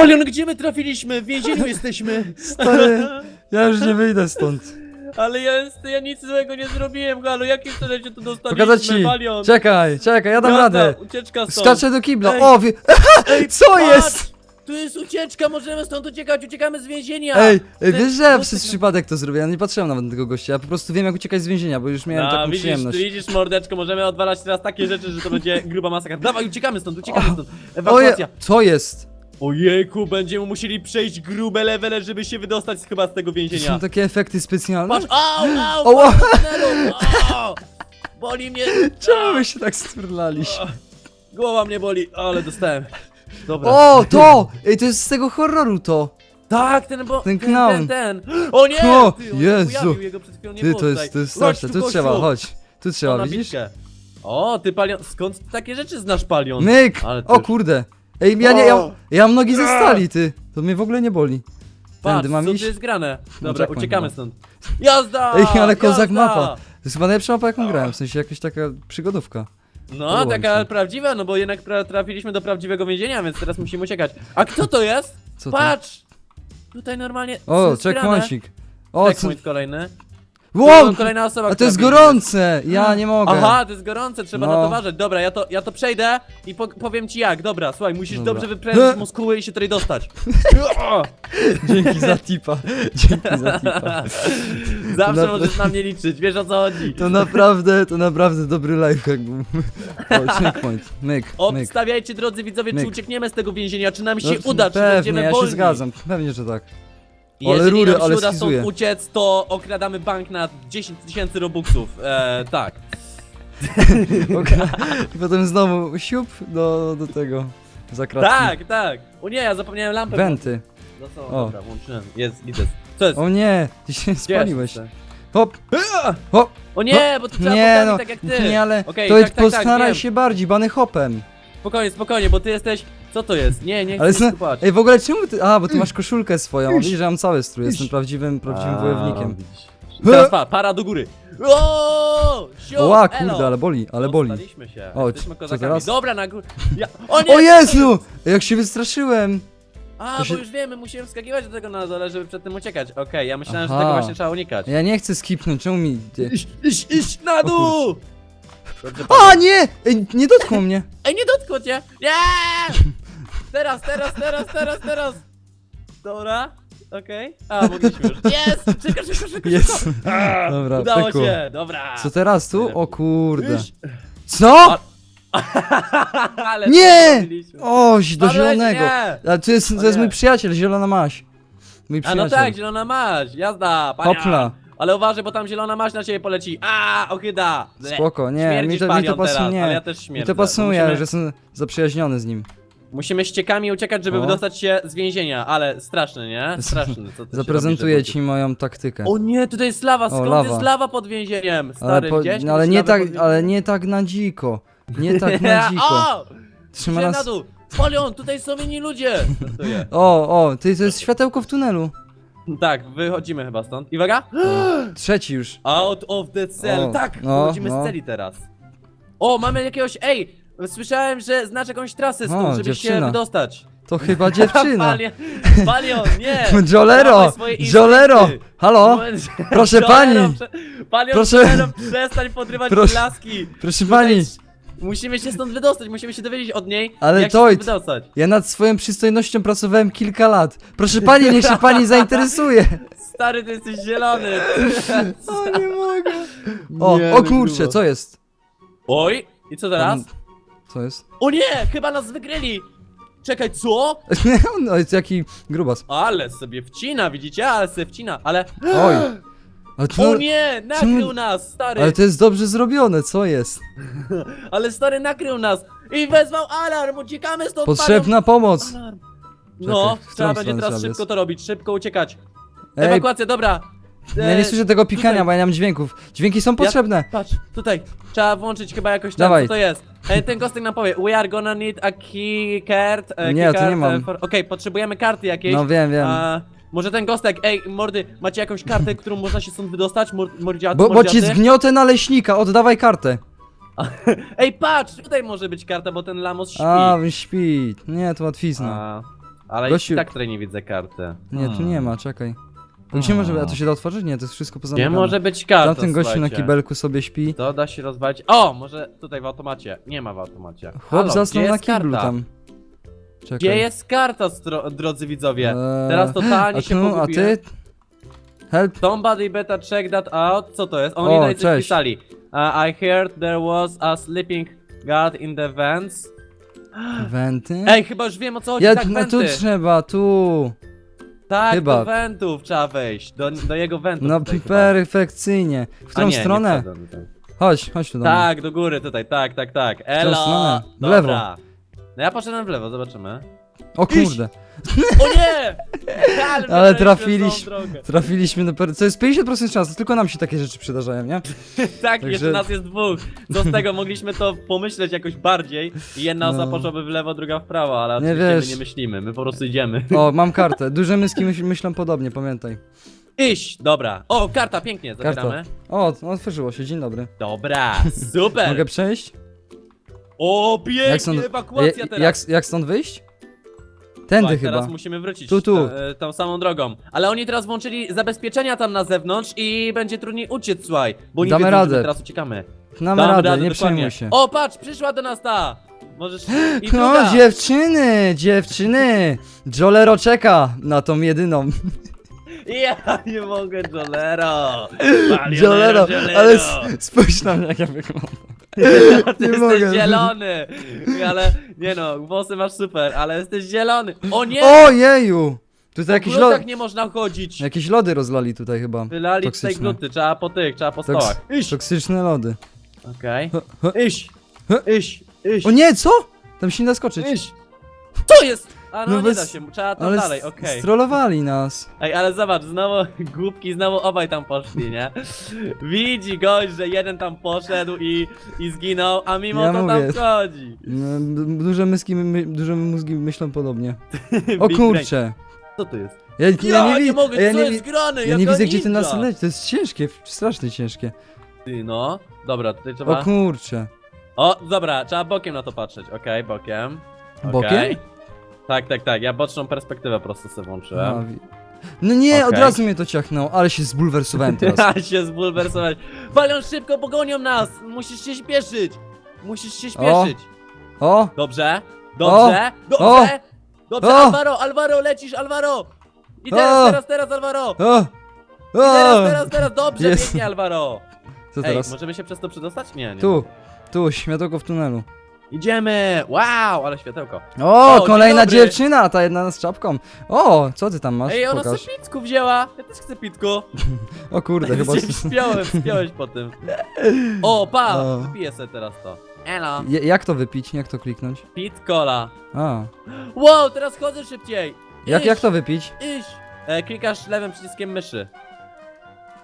Palion, gdzie my trafiliśmy? W więzieniu jesteśmy. Stary, ja już nie wyjdę stąd. Ale ja, ja nic złego nie zrobiłem, Halo. Jakim się tu dostaliśmy, Pokazać ci. Palion? Czekaj, czekaj, ja dam radę. Ucieczka stąd. Skaczę do kibla. Ej. O, wie... Co Patrz! jest? Tu jest ucieczka, możemy stąd uciekać, uciekamy z więzienia! Ej, ej, wiesz, że ja no, przez przypadek to zrobiłem, ja nie patrzyłem nawet na tego gościa, ja po prostu wiem jak uciekać z więzienia, bo już miałem No, taką widzisz, przyjemność. widzisz, mordeczko, możemy odwalać teraz takie rzeczy, że to będzie gruba masakra. Dawaj, uciekamy stąd, uciekamy stąd. Oje, Ewakuacja. co jest? Ojejku, będziemy musieli przejść grube levele, żeby się wydostać chyba z tego więzienia. są takie efekty specjalne? Patrz, au, au, Oła. Boli mnie. Czemu wy się tak sturlaliście? Głowa mnie boli, ale dostałem. Dobra. O, to! Ej, to jest z tego horroru to! Tak, ten bo... Ten clown. ten, ten. O nie! O, ty, on Jezu. się pojawił, jego przed chwilą nie Ty, było to jest, tutaj. to jest Chodź straszne, tu, tu trzeba, gościu. chodź. Tu O, trzeba, na widzisz? bitkę. O, ty palion, skąd ty takie rzeczy znasz palion? Myk! Ale ty O już- kurde! Ej, ja nie, ja, ja mam nogi ze stali, ty! To mnie w ogóle nie boli. Patrz, Tędy mam co iść? jest grane? No, Dobra, checkpoint uciekamy chyba. stąd. Jazda! Ej, ale kozak jazda! mapa. To jest chyba najlepsza mapa jaką grałem, w sensie jakaś taka przygodówka. No, Podoba mi taka się. prawdziwa, no bo jednak pra- trafiliśmy do prawdziwego więzienia, więc teraz musimy uciekać. A kto to jest? Co to? Patrz! Tutaj normalnie. co O, jest grane? checkpointik. O, co? Checkpoint kolejny. Wow! Kolejna osoba, A to która jest biegnie. gorące! Ja nie mogę. Aha, to jest gorące, trzeba No. na to uważać. Dobra, ja to, ja to przejdę i po, powiem ci jak. Dobra, słuchaj, musisz Dobra. dobrze wyprężyć muskuły i się tutaj dostać. Dzięki za tipa. Dzięki za tipa. Zawsze Na- możesz na mnie liczyć, wiesz o co chodzi. To naprawdę, to naprawdę dobry lifehack był. O, checkpoint. Myk, myk. Obstawiajcie, drodzy widzowie, czy Myk. uciekniemy z tego więzienia, czy nam się No, uda, czy Pewnie, będziemy ja wolni. się zgadzam. Pewnie, że tak. Jeżeli Ale rury, nam się ale uda stąd uciec, to okradamy bank na 10 tysięcy robuxów. E, tak. I potem znowu siup do, do tego. Za kratki. Tak, tak. O nie, ja zapomniałem lampę. Wenty. No co, O. dobra, włączyłem. Jest, idę. Co jest? O nie, ty się Gdzie spaliłeś. Hop, hop. O nie, bo to trzeba Nie no, tak jak ty. nie, ale Okej, to tak, jest tak, tak, postaraj wiem. się bardziej, bany hopem. Spokojnie, spokojnie, bo ty jesteś... Co to jest? Nie, nie chcę Ale zna... tu patrzeć. Ej, w ogóle czemu ty... A, bo ty masz koszulkę swoją, widzisz, że ja mam cały strój, jestem prawdziwym, prawdziwym A, wojownikiem. widzisz. Teraz pa, para do góry. O, sio, Oła, elo. kurde, ale boli, ale boli. Dostaliśmy się. O, Jesteśmy co kozakami. teraz? Dobra, na górę. Ja... O nie! O Jezu! Jak się wystraszyłem! A, To bo się- już wiemy, musimy wskakiwać do tego na dole, żeby przed tym uciekać. Okej, ja myślałem, że Aha. tego właśnie trzeba unikać. Ja nie chcę skipnąć, czemu mi... Iść, iść, iść na dół! Dobrze, A, nie! Ej, nie dotknął mnie! Ej, nie dotknął cię! Nie! Teraz, teraz, teraz, teraz, teraz! Dobra, okej. A, mogliśmy już. Jest! Szybko, szybko, szybko, Jest! szybko! Dobra, Udało się, dobra. Co teraz tu? O kurde. Iść. Co? Ale Nie! zrobiliśmy. Oś, do zielonego. Nie. A to jest, to jest nie. mój przyjaciel, zielona maś. Mój A przyjaciel. no tak, zielona maź, jazda, pania. Hopla. Ale uważaj, bo tam zielona maź na ciebie poleci. A, ochyda. Ble. Spoko, nie, mi Śmierdzisz, to, mi to teraz, pasuje, ale nie. ja też Mi śmierdzę. to pasuje, Musimy- że jestem zaprzyjaźniony z nim. Musimy ściekami uciekać, żeby O. wydostać się z więzienia, ale straszne, nie? Straszne. Co się Zaprezentuję robi, ci moją taktykę. O nie, tutaj jest lawa, skąd lawa. jest lawa pod więzieniem? Stary, ale, po, widziałeś no, ale nie tak, ale nie tak na dziko. Nie tak na dziko. o! Trzyma Zszedł na nas... dół! Polion, tutaj są inni ludzie! Żartuję. O, o, ty, to jest światełko w tunelu. Tak, wychodzimy chyba stąd. I uwaga! Trzeci już. Out of the cell! O, tak, no, wychodzimy no. z celi teraz. O, mamy jakiegoś... Ej! Słyszałem, że znasz jakąś trasę stąd, O, żeby dziewczyna. się wydostać. To chyba dziewczyna. Palion, Palion, nie! Jolero! Dawaj swoje instynkty. Jolero! Halo? Proszę Jolero, pani. prze- Palion, Proszę- Jolero, przestań podrywać Proszę- laski! Proszę pani, Musimy się stąd wydostać, musimy się dowiedzieć od niej, Ale jak Toid- się stąd wydostać. ja nad swoją przystojnością pracowałem kilka lat. Proszę pani, niech się pani zainteresuje. Stary, ty jesteś zielony. O, nie mogę. O, Nie, o no kurczę, grubo. co jest? Oj, i co teraz? Co jest? O nie, chyba nas wygryli. Czekaj, co? No jest jaki grubas. Ale sobie wcina, widzicie? Ale sobie wcina, ale... Oj. Ale to, O nie, nakrył nas, stary. ale to jest dobrze zrobione, co jest? Ale stary nakrył nas. I wezwał alarm, uciekamy stąd, Potrzebna pomoc. panią. Alarm. No, w którą trzeba będzie stronę teraz trzeba szybko biec? to robić, szybko uciekać. Ej, Ewakuacja, dobra. ja E, nie słyszę tego pikania, tutaj. bo ja nie mam dźwięków. Dźwięki są potrzebne. Patrz, tutaj. Trzeba włączyć chyba jakoś tam, Dawaj. co to jest. E, ten kostek nam powie, we are gonna need a key card. E, Nie, key to card, nie mam. e, for- Okej, potrzebujemy karty jakiejś. No wiem, wiem. A, może ten kostek, ej, mordy, macie jakąś kartę, którą można się stąd wydostać? Mor mordziaty, Bo, bo ci mordziaty? zgniotę naleśnika, oddawaj kartę. Ej, patrz, tutaj może być karta, bo ten lamos śpi. A, śpi. Nie, to łatwizna. A, Ale Gościu- i tak tutaj nie widzę karty. Nie, tu nie ma, czekaj. To gdzie może, a to się da otworzyć? Nie, to jest wszystko poza Nie może być karta, Tamten gościu na słuchajcie. kibelku sobie śpi. To da się rozwalić. O, może tutaj w automacie. Nie ma w automacie. Chłop Halo, zasnął gdzie na jest kiblu karta? tam. Czekaj. Gdzie jest karta, stro- drodzy widzowie? Eee, Teraz totalnie a się tu, A pogubiłem. ty? Help. Somebody better check that out. Co to jest? Oni O, tutaj coś cześć. pisali. Uh, I heard there was a sleeping guard in the vents. Wenty? Ej, chyba już wiem o co chodzi. ja, tak, no tu wenty. trzeba, tu. Tak, chyba. do wentów trzeba wejść. Do, do jego wentów No tutaj chyba. perfekcyjnie. W A którą nie, nie stronę? wszedłem tutaj. chodź, chodź tu do mnie. Tak, do góry tutaj, tak, tak, tak. Elo! stronę? W Dobra. No ja poszedłem w lewo, zobaczymy. O kurde. O nie! Ale, trafiliśmy. Trafiliśmy na per... Co jest 50% szans, tylko nam się takie rzeczy przydarzają, nie? Tak, Także- jeszcze nas jest dwóch. Co z tego, mogliśmy to pomyśleć jakoś bardziej i jedna No. osoba poszłaby w lewo, druga w prawo, ale Nie oczywiście wiesz. my nie myślimy, my po prostu idziemy. O, mam kartę. Duże myski myśl, myślą podobnie, pamiętaj. Iść, dobra. O, karta, pięknie, zabieramy. Karta. O, otworzyło się, dzień dobry. Dobra, super. Mogę przejść? O, pięknie, stąd- ewakuacja Ja- teraz. jak, jak stąd wyjść? Tędy Tak, chyba. teraz musimy wrócić Tu, tu. e, tą samą drogą. Ale oni teraz włączyli zabezpieczenia tam na zewnątrz i będzie trudniej uciec, słuchaj. Bo nie Damy wiedzą, że my radę. teraz uciekamy. Damy Damy radę, nie dokładnie. przejmuj się. O, patrz, przyszła do nas ta. Możesz... I No, dziewczyny, dziewczyny! Jolero czeka na tą jedyną. Ja nie mogę, Jolero. Jolero, ale s- spójrz na mnie, jak ja wyglądam. Ty nie jesteś mogę. zielony. Ale, nie no, włosy masz super, ale jesteś zielony. O nie! Ojeju! Tutaj jakieś, lo glutach nie można chodzić. jakieś lody rozlali tutaj chyba. Wylali tutaj Toksyczne. gluty, trzeba po tych, trzeba po Toks- stołach. Iść! toksyczne lody. Okej. Iść! Iść! Iść! O nie, co? Tam się nie da skoczyć. Iść! Co jest? A no, No nie bez- da się, trzeba tam Ale dalej, s- okej. strollowali nas. Ej, ale zobacz, znowu głupki, znowu obaj tam poszli, nie? Widzi gość, że jeden tam poszedł i, i zginął, a mimo Ja to mówię. tam wchodzi. No, d- Duże myski, my, duże mózgi myślą podobnie. O Big kurcze. Co to jest? Ja, ja, Ja, nie, nie, wi- mogę, ja co nie, jest wi- grane? ja nie Jaka widzę gdzie ty ninja? nas leci. To jest ciężkie, strasznie ciężkie. Ty no, dobra, tutaj trzeba... O kurcze. O, dobra, trzeba bokiem na to patrzeć, okej, bokiem. Bokiem? Tak, tak, tak, ja boczną perspektywę po prostu sobie włączyłem. wi- No nie, od Okej. razu mnie to ciachnęło, ale się zbulwersowałem teraz. Ja się zbulwersowałeś. Walią szybko, pogonią nas! Musisz się śpieszyć! Musisz się śpieszyć! O, Dobrze, dobrze, dobrze! Dobrze, O! Alvaro, Alvaro, lecisz, Alvaro! I teraz, O! teraz, teraz, Alvaro! o, I teraz, o. teraz, teraz, dobrze, Jest. pięknie, Alvaro! Co Ej, teraz? możemy się przez to przedostać? Nie, nie. Tu, tu, światełko w tunelu. Idziemy! Wow, ale światełko. O, O, kolejna dobry. dziewczyna, ta jedna z czapką. O, co ty tam masz? Ej, ona Pokaż. sobie pitku wzięła! Ja też chcę pitku! O kurde, chyba... Cię Wspiąłem, wspiąłeś po tym. O, pa! O. Wypiję sobie teraz to. Elo. Je- Jak to wypić? Jak to kliknąć? Pit cola. A. Wow, teraz chodzę szybciej! Jak, Iść, jak to wypić? Iść! E, klikasz lewym przyciskiem myszy.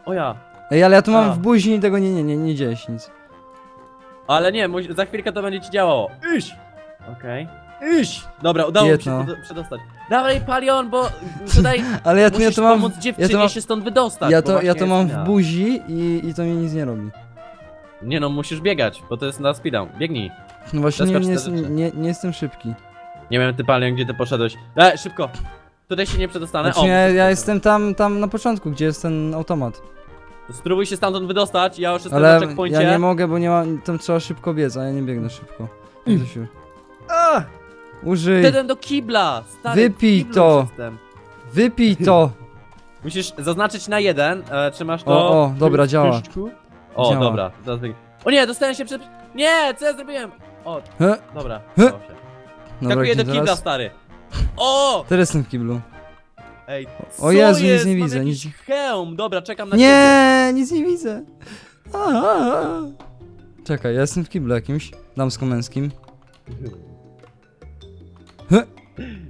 O ja. Ej, ale ja tu mam A. w buzi i tego nie, nie, nie, nie dzieje się nic. Ale nie, za chwilkę to będzie ci działało. Iść! Okej. Iść! Dobra, udało mi się Jedno. przedostać. Dawaj, Palion, bo tutaj Ale ja tu, ja musisz to mam... pomóc Ja dziewczynie to mam, się stąd wydostać. ja bo to, ja właśnie to mam jest w ja. buzi i, i to mi nic nie robi. Nie no, musisz biegać, bo to jest na speeddown. Biegnij. No właśnie nie, nie, te nie, nie, nie jestem szybki. Nie wiem, ty Palion, gdzie ty poszedłeś. E, szybko! Tutaj się nie przedostanę. Znaczy o, ja, ja jestem tam, tam na początku, gdzie jest ten automat. Spróbuj się stamtąd wydostać, ja już jestem Ale na checkpoincie. ja nie mogę, bo nie ma, tam trzeba szybko biec, a ja nie biegnę szybko. Mm. Się... A! Użyj, Wtedy do kibla! Stary, Wypij w kiblu to. już jestem. wypij to! Musisz zaznaczyć na jeden, e, trzymasz to... O, o, dobra, działa. O, Działa. dobra. wyg- O nie, dostałem się przed... Nie, co ja zrobiłem? O, He, dobra. He. udało się. Dobra, Skakuję gdzie do kibla, teraz? stary. O! Teraz jestem w kiblu. Ej, O co Jezu, nic jest? nie Mam widzę, jakiś nic- hełm. Dobra, czekam na ciebie. Nie, nic nie widzę. A, a, a. Czekaj, ja jestem w kiblu jakimś, damsko-męskim.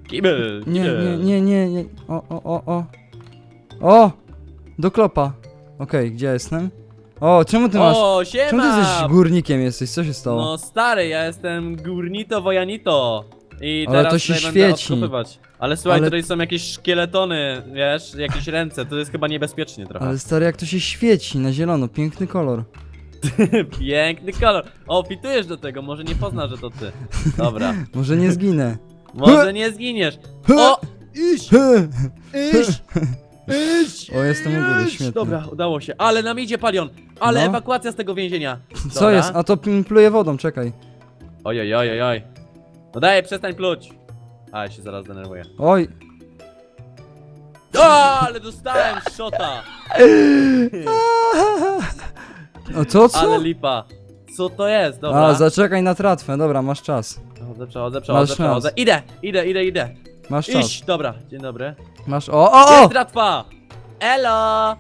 Kibel, Nie, kibel. nie, nie, nie, nie. O, o, o, o. O! Do klopa. Okej, gdzie jestem? O, czemu ty masz... O, siema! Czemu ty jesteś górnikiem jesteś? Co się stało? No stary, ja jestem górnito wojanito. I Ale teraz to się tutaj będę świeci. odkopywać. Ale słuchaj, Ale- tutaj są jakieś szkieletony, wiesz, jakieś ręce, to jest chyba niebezpiecznie trochę. Ale stary, jak to się świeci na zielono, piękny kolor. Piękny kolor. O, fitujesz do tego, może nie pozna, że to ty. Dobra. Może nie zginę. Może nie zginiesz. O! Iść! Iść! Iść! O, jestem u góry, iść. świetnie. Dobra, udało się. Ale nam idzie palion. Ale No. ewakuacja z tego więzienia. Co Dobra. jest? A to pl- pluje wodą, czekaj. Oj, oj, oj, oj, oj. No daj, przestań pluć. A, ja się zaraz denerwuję. Oj. O, ale dostałem szota. O co, co? Ale lipa. Co to jest? Dobra. A, zaczekaj na tratwę, dobra, masz czas. Przechodzę, przechodzę, Masz przechodzę, szans. przechodzę. Idę, idę, idę, idę. Masz czas. Iść, dobra. Dzień dobry. Masz. O, o, o! Jest tratwa! Elo!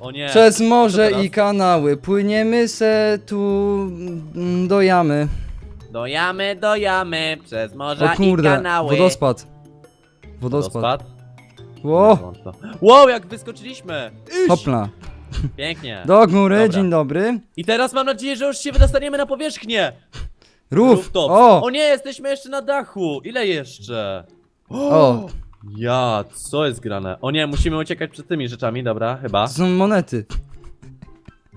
O nie. Przez Co morze teraz? i kanały płyniemy se tu mm, do jamy. Do jamy, do jamy, przez O morza i kurde, kanały. wodospad. Wodospad. Ło, Włącz to. Wow, jak wyskoczyliśmy! Iść. hopla. Pięknie. Do góry, Dobra. dzień dobry. I teraz mam nadzieję, że już się wydostaniemy na powierzchnię. Rów. Rooftop. O, o nie, jesteśmy jeszcze na dachu. Ile jeszcze? O. Ja, co jest grane? O nie, musimy uciekać przed tymi rzeczami, dobra, chyba. to są monety.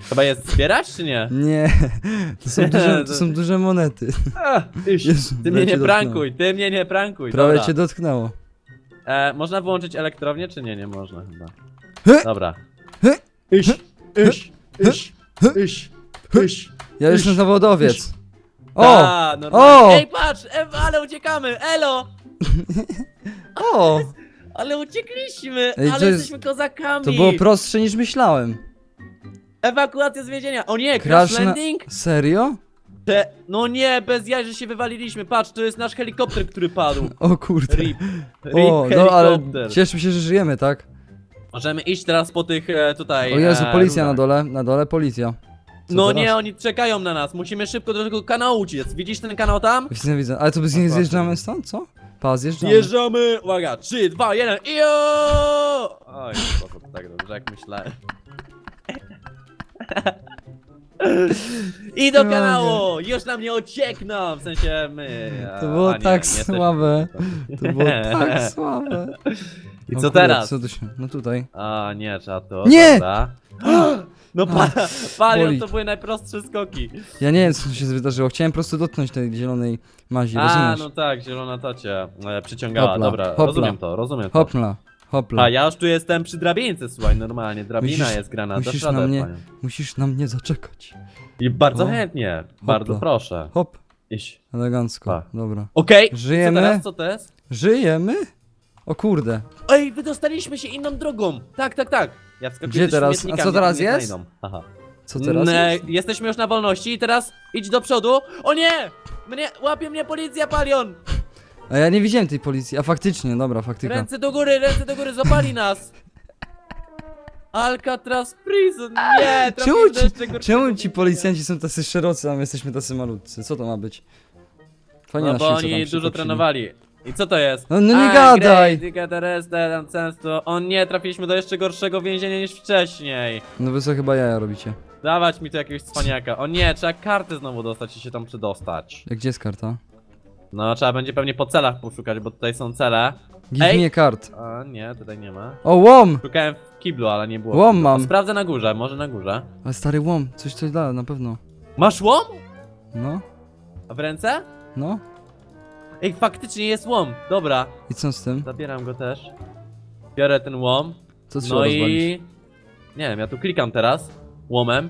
Chyba jest zbierać, czy nie? Nie, to są duże, to są duże monety. A, iść. Jezu, ty mnie prawie nie cię prankuj, ty mnie nie prankuj, Prawie dobra. cię dotknęło. E, można wyłączyć elektrownię, czy nie? Nie można chyba. Hy! Dobra. Hy! Iść, iść, iść, iść, iść. Ja już na zawodowiec. O, Ta, normalnie. o! Ej, patrz, ale uciekamy, elo! o, Ale uciekliśmy, Ej, ale to jest- jesteśmy kozakami. to było prostsze niż myślałem. Ewakuacja z więzienia. O nie, Crash crash na- landing? Serio? Te, no nie, bez jaj, że się wywaliliśmy. Patrz, to jest nasz helikopter, który padł. O kurde. Rip. Rip O, no ale cieszmy się, że żyjemy, tak? Możemy iść teraz po tych e, tutaj. O Jezu, e, policja na rurach. dole, na dole policja. Co No teraz? nie, oni czekają na nas. Musimy szybko do tego kanału uciec. Widzisz ten kanał tam? Widzę, widzę. Ale to bez nich Dokładnie. zjeżdżamy stąd, co? Pa, zjeżdżamy. Zjeżdżamy! Uwaga, 3, 2, 1 Ijo! Oj, po tak dobrze jak myślałem. I do kanału! Już nam nie uciekną! W sensie my. a- To było a nie, tak nie jesteśmy. słabe. To było tak słabe. I O co kurde, teraz? Co tu się... No tutaj. A nie, trzeba to. Nie! Dobra. No pa, palion boli. to były najprostsze skoki. Ja nie wiem, co się wydarzyło. Chciałem po prostu dotknąć tej zielonej mazi, A, rozumiesz? no tak, zielona to cię e, przyciągała. Hopla, Dobra, hopla. rozumiem to, rozumiem to. Hopla, hopla. A ja już tu jestem przy drabieńce, słuchaj, normalnie. Drabina Musisz- jest grana, musisz na mnie-. Musisz na mnie zaczekać. I bardzo O. chętnie, bardzo proszę. Hop, Iść. elegancko. Dobra. Okej, Żyjemy? co teraz, co to jest? Żyjemy? O kurde. Ej, wydostaliśmy się inną drogą. Tak, tak, tak. Ja wskakuję Gdzie do teraz? śmietnika, A co mnie teraz nie jest? znajdą. Aha. Co teraz Ne, jest? Jesteśmy już na wolności i teraz idź do przodu. O nie! Mnie, łapie mnie policja, palion! A ja nie widziałem tej policji. A faktycznie, dobra, faktyka. Ręce do góry, ręce do góry, złapali nas! Alcatraz Prison, nie! Czemu trafiliśmy do ci, jeszcze gorszego czemu ci policjanci są tacy szerocy, a my jesteśmy tacy malutcy? Co to ma być? Fajnie No bo tam oni się dużo trenowali. I co to jest? No, no nie gadaj! Great, you get arrested and sense to... O nie, trafiliśmy do jeszcze gorszego więzienia niż wcześniej. No wy co chyba jaja robicie. Dawać mi tu jakiegoś cwaniaka. O nie, trzeba karty znowu dostać i się tam przydostać. Jak gdzie jest karta? No, trzeba będzie pewnie po celach poszukać, bo tutaj są cele. Give Ej! me kart. A nie, tutaj nie ma. O, łom! Szukałem w kiblu, ale nie było. Łom O, mam. Sprawdzę na górze, może na górze. Ale stary łom, coś coś da, na pewno. Masz łom? No, A w ręce? no. Ej, faktycznie jest łom. Dobra, I co z tym? zabieram go też. Biorę ten łom. Co trzeba No rozwalić? i... Nie wiem, ja tu klikam teraz. Łomem.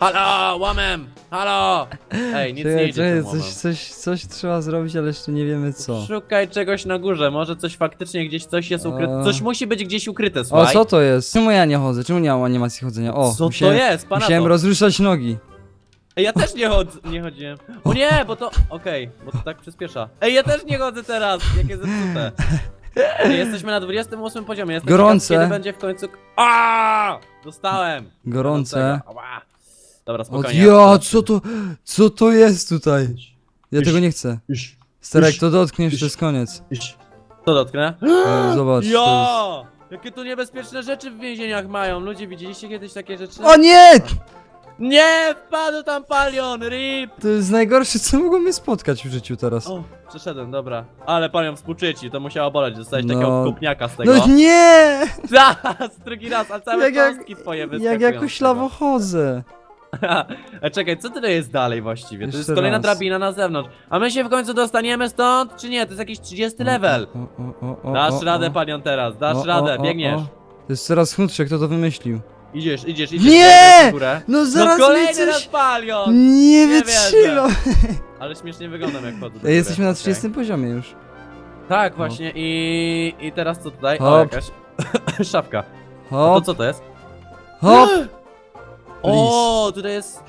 Halo, łomem! Halo! Ej, nic nie Czekaj, idzie czekaj, tym łomem. coś, coś, coś trzeba zrobić, ale jeszcze nie wiemy co. Szukaj czegoś na górze, może coś faktycznie gdzieś coś jest ukryte. A. Coś musi być gdzieś ukryte, O, słuchaj. co to jest? Czemu ja nie chodzę? Czemu nie mam animacji chodzenia? O, Co musiałem, to jest? Pana musiałem to. rozruszać nogi. Ej, ja też nie chodzę, nie chodziłem. O nie, bo to, okej, bo to tak przyspiesza. Ej, ja też nie chodzę teraz, jakie zepsute. Ej, jesteśmy na 28 poziomie, jestem Gorące. ciekaw, kiedy będzie w końcu... A! Dostałem. Gorące. Ała. Dobra, spokojnie. ja, co to, co to jest tutaj? Ja Iść. tego nie chcę. Iść, Stary, jak to dotkniesz, to jest koniec. iść. Co dotknę? E, Zobacz, to jest... Ja! Jakie tu niebezpieczne rzeczy w więzieniach mają. Ludzie, widzieliście kiedyś takie rzeczy? O nie! Nie! Wpadł tam palion! RIP! To jest najgorsze, co mogło mnie spotkać w życiu teraz. O, przeszedłem, dobra. Ale panią współczuję ci, to musiało boleć. Dostałeś No. takiego kupniaka z tego. No nie! Zaraz, drugi raz, a całe Jak- jak- kostki twoje Jak wyskakują tego. chodzę. A czekaj, co tutaj jest dalej właściwie? To jest Jeszcze kolejna raz. drabina na zewnątrz. A my się w końcu dostaniemy stąd, czy nie? To jest jakiś 30 level. O, o, o, o, Dasz o, radę, o. panion, teraz, dasz O, o, radę, o, biegniesz. o. To jest coraz chudsze, kto to wymyślił? Idziesz, idziesz, idziesz. Nie! biegniesz górę. No No zaraz mi kolejny raz coś... palion! Nie wierzę. wytrzymam! Ale śmiesznie wyglądam jak chodzę do Ej, góry. jesteśmy na Okej. 30 poziomie już. Tak, właśnie i... i teraz co tutaj? O, Hop. jakaś szafka. A to Hop, co to jest? hop! O, tutaj jest...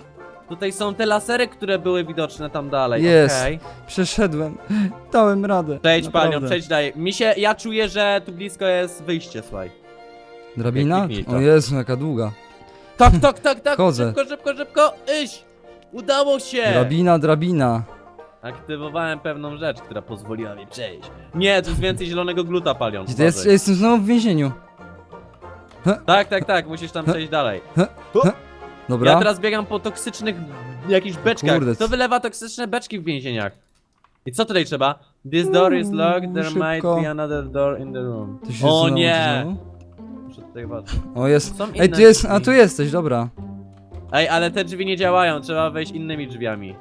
Tutaj są te lasery, które były widoczne tam dalej. Jest. okej. Przeszedłem. Dałem radę. Przejdź Naprawdę. panią, przejdź dalej. Mi się, ja czuję, że tu blisko jest wyjście, słuchaj. Drabina? Kliknij to. O Jezu, jaka długa. Tak, tak, tak, tak, Chodzę. szybko, szybko, szybko, iść! Udało się! Drabina, drabina. Aktywowałem pewną rzecz, która pozwoliła mi przejść. Nie, tu jest więcej zielonego gluta, palion. Gdzie to jest? Ja uważaj. jestem znowu w więzieniu. Tak, tak, tak, musisz tam przejść dalej. Dobra. Ja teraz biegam po toksycznych jakichś beczkach. Kurde. Kto wylewa toksyczne beczki w więzieniach? I co tutaj trzeba? This door is locked, there Szybko. might be another door in the room. To się O znowu- nie! znowu? Muszę tutaj. O jest. Są Ej, inne tu jest, a drzwi. tu jesteś, dobra. Ej, ale te drzwi nie działają, trzeba wejść innymi drzwiami.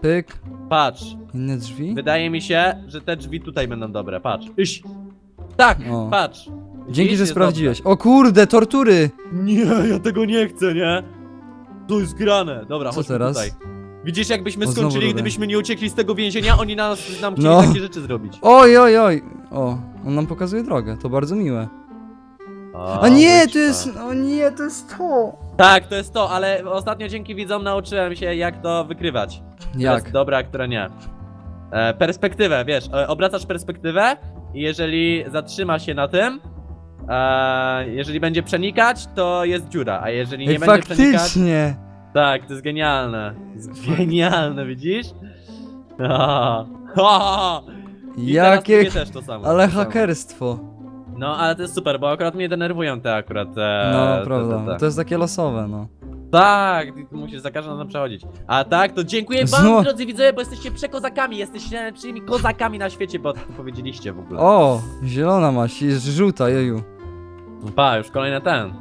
Pyk. Patrz, Inne drzwi? wydaje mi się, że te drzwi tutaj będą dobre, patrz. Iść! Tak, O. patrz. Dzięki, że Jest sprawdziłeś. O kurde, tortury! Nie, ja tego nie chcę, nie? To jest grane. Dobra, Co chodźmy teraz? tutaj. Widzisz, jakbyśmy O, znowu skończyli, rurę. gdybyśmy nie uciekli z tego więzienia, oni nas, nam chcieli No. takie rzeczy zrobić. Oj, oj, oj. O, on nam pokazuje drogę, to bardzo miłe. A nie, to jest, o nie, to jest to. Tak, to jest to, ale ostatnio dzięki widzom nauczyłem się, jak to wykrywać. Która Jak? jest dobra, a która nie. E, perspektywę, wiesz, e, obracasz perspektywę i jeżeli zatrzyma się na tym, e, jeżeli będzie przenikać, to jest dziura, a jeżeli nie Ej, będzie przenikać, faktycznie. tak, to jest genialne. To jest genialne, widzisz? I teraz Jakie, też to samo. ale to samo. hakerstwo. No, ale to jest super, bo akurat mnie denerwują te akurat. E, No, te, prawda, te, te. to jest takie losowe, no. Tak, ty musisz za każdym razem przechodzić. A tak, to dziękuję wam, drodzy widzowie, bo jesteście przekozakami, jesteście najlepszymi kozakami na świecie, bo powiedzieliście w ogóle. O, zielona maś, jest żółta, jeju. Pa, już kolejny ten.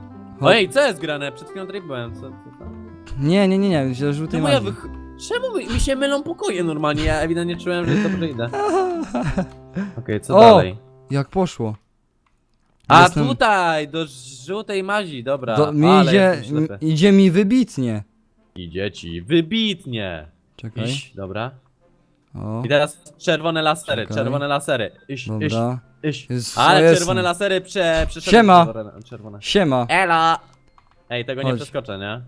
Ojej, co jest grane? Przed chwilą tutaj byłem, co, co tam? Nie, nie, nie, nie, źle żółtej Czemu ja magii. wych... Czemu mi, mi się mylą pokoje normalnie? Ja ewidentnie czułem, że dobrze idę. Okej, co O! dalej? Jak poszło? A Jestem- tutaj, do żółtej mazi, dobra. Do, mi ale idzie, jestem ślepy. idzie mi wybitnie. Idzie ci wybitnie. Czekaj. Iść, dobra. O, I teraz czerwone lasery, Czekaj. czerwone lasery. Iść, iść, dobra. Iść. Jest, Ale jest. czerwone lasery prze, przeszedłem Siema. czerwone- Czerwone. Siema. Ela! Ej, tego nie Chodź. przeskoczę, nie?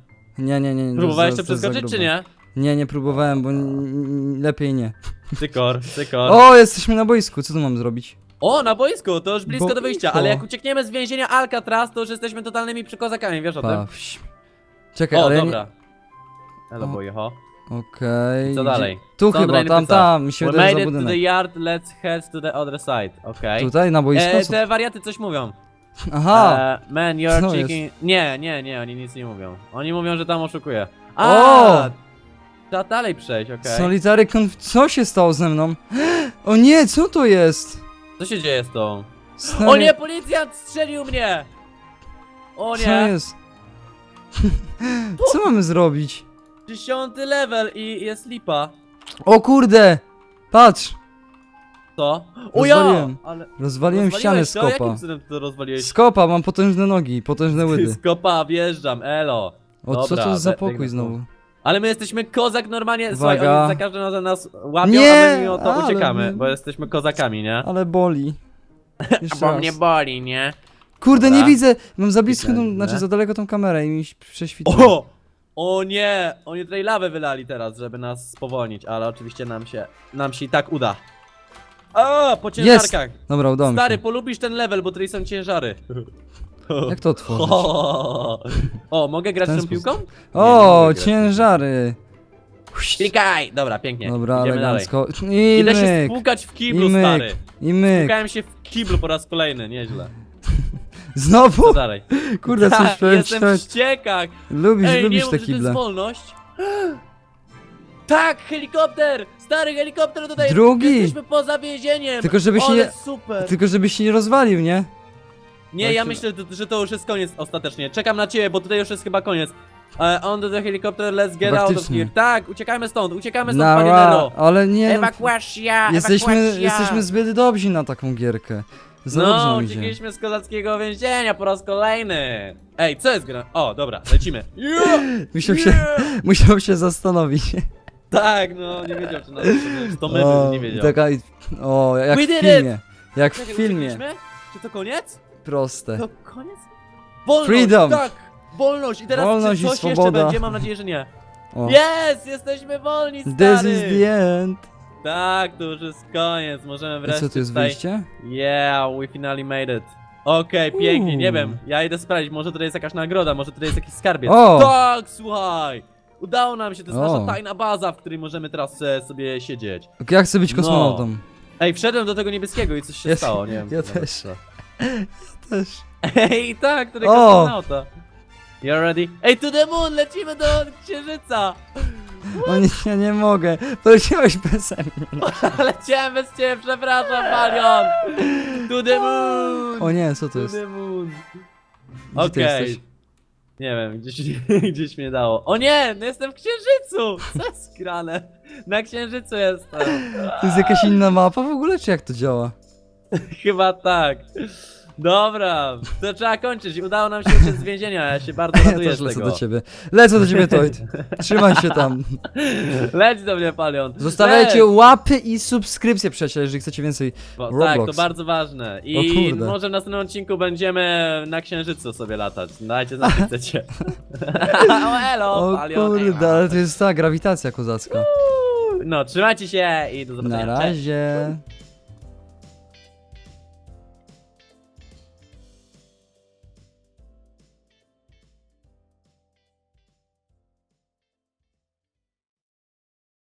Nie, nie, nie. nie, Próbowałeś to przeskoczyć, czy nie? Nie, nie próbowałem, bo n- n- lepiej nie. Cykor, cykor. O, jesteśmy na boisku, co tu mam zrobić? O, na boisku, to już blisko do wyjścia, Boisko. ale jak uciekniemy z więzienia Alcatraz, to już jesteśmy totalnymi przykozakami, wiesz o tym? Pa, wś- Czekaj, O, ale ja dobra. Elo O. boy, ho. Okej. Co gdzie- dalej? Tu Co chyba, dalej tam, napisał? tam, mi się We wydaje made za it to the budynek. yard, let's head to the other side, okej. Tutaj, na boisku? E, te wariaty coś mówią. Aha, E, man, you're Co chicken... Nie, nie, nie, oni nic nie mówią. Oni mówią, że tam oszukuje. A, O! Trzeba dalej przejść, okej. solitary konf... Co się stało ze mną? O nie, co to jest? Co się dzieje z tą? Stary, O nie, policjant strzelił mnie! O Co nie! jest? Co mamy zrobić? Dziesiąty level i jest lipa. O kurde! Patrz! Co? O ja! Rozwaliłem. Ale Rozwaliłem ścianę rozwaliłeś to? kopa. Jakim cudem ty to rozwaliłeś? Z kopa, mam potężne nogi, potężne Ty łydy. z kopa wjeżdżam, elo. O, co Dobra, to za be- pokój biegnę znowu? Ale my jesteśmy kozak normalnie, słuchaj, Uwaga. oni za każdym razem nas łapią, Nie, a my mimo to ale uciekamy, my- bo jesteśmy kozakami, nie? Ale boli. Jeszcze Bo raz. mnie boli, nie? Kurde, Dobra. nie widzę! Mam za blisko, Widzę, tą, widzę. znaczy za daleko tą kamerę i mi się prześwitło. O! O nie! Oni tutaj lawę wylali teraz, żeby nas spowolnić, ale oczywiście nam się, nam się i tak uda. O, po ciężarkach! Dobra, udało mi Stary, się. polubisz ten level, bo tutaj są ciężary. Jak to otworzyć? O, o mogę grać ten tą piłką? O, mogę grać. ciężary! Klikaj! Dobra, pięknie. Dobra, Idziemy dalej. elegancko. I Idę się myk! spłukać w kiblu, I myk! stary. I myk! Spłukałem się w kiblu po raz kolejny, nieźle. Znowu? Co dalej? Kurde, coś powiem Jestem w ściekach! Lubisz, Ej, nie lubisz mów, te że to jest kible. wolność. Tak, helikopter! Stary helikopter tutaj! Drugi! Jesteśmy poza więzieniem! Tylko żebyś Ale nie- super! Tylko żebyś się nie rozwalił, nie? Nie, ja myślę, że- że to już jest koniec ostatecznie. Czekam na ciebie, bo tutaj już jest chyba koniec. E, on to the helicopter, let's get out of Faktycznie. here. Tak, uciekajmy stąd, uciekajmy stąd, panie Nero. ale nie, no, Ewakuacja, jesteśmy, ewakuacja. jesteśmy zbyt dobrzy na taką gierkę. Za dobrze No, idzie. uciekliśmy z kozackiego więzienia po raz kolejny. Ej, co jest gra? O, dobra, lecimy. Yeah! Musiał się, Yeah! musiał się zastanowić. Tak, no, nie wiedział, czy, czy to my, O, nie wiedział. taka, o, jak We w did filmie. Jak w Czekaj, filmie. uciekliśmy? Czy to koniec? Proste. To koniec? Wolność, Freedom. tak! Wolność! I teraz Wolność czy i coś jeszcze swoboda. będzie? Mam nadzieję, że nie. O. Jest! Jesteśmy wolni, stary! This is the end. Tak, to już jest koniec, możemy I wreszcie co, tu jest tutaj... wyjście? Yeah, we finally made it. Okej, pięknie, nie wiem, ja idę sprawdzić, może tutaj jest jakaś nagroda, może tutaj jest jakiś skarbiec. O! Tak, słuchaj! Udało nam się, to jest O. nasza tajna baza, w której możemy teraz e, sobie siedzieć. Ja chcę być No. kosmonautą. Ej, wszedłem do tego niebieskiego i coś się Ja- stało, nie wiem. ja co też. co. Też. Ej, tak, to O! kosmonauta. You ready? Ej, to the moon, lecimy do księżyca! O nie, ja nie mogę. Poleciałeś bez mnie. Leciałem bez ciebie, przepraszam, Palion! To the moon! O nie, co to To jest? the moon! Gdzie ty Okej. jesteś? Nie wiem, gdzieś, gdzieś mnie dało. O nie, no jestem w księżycu! Co jest grane? Na księżycu jestem. To jest jakaś inna mapa w ogóle, czy jak to działa? Chyba tak. Dobra, to trzeba kończyć. Udało nam się uciec z więzienia, ja się bardzo Ja raduję też z lecę tego. do ciebie. Lecę do ciebie, Toid. Trzymaj się tam. Leć do mnie, Palion. Zostawiajcie łapy i subskrypcje, przyjaciele, jeżeli chcecie więcej. Bo, tak, to bardzo ważne. I kurde. może w następnym odcinku będziemy na księżycu sobie latać. Dajcie znać, jak chcecie. o, elo, O Palion. kurde, ale to jest ta grawitacja kozacka. No, trzymajcie się i do zobaczenia. Na Cześć. razie.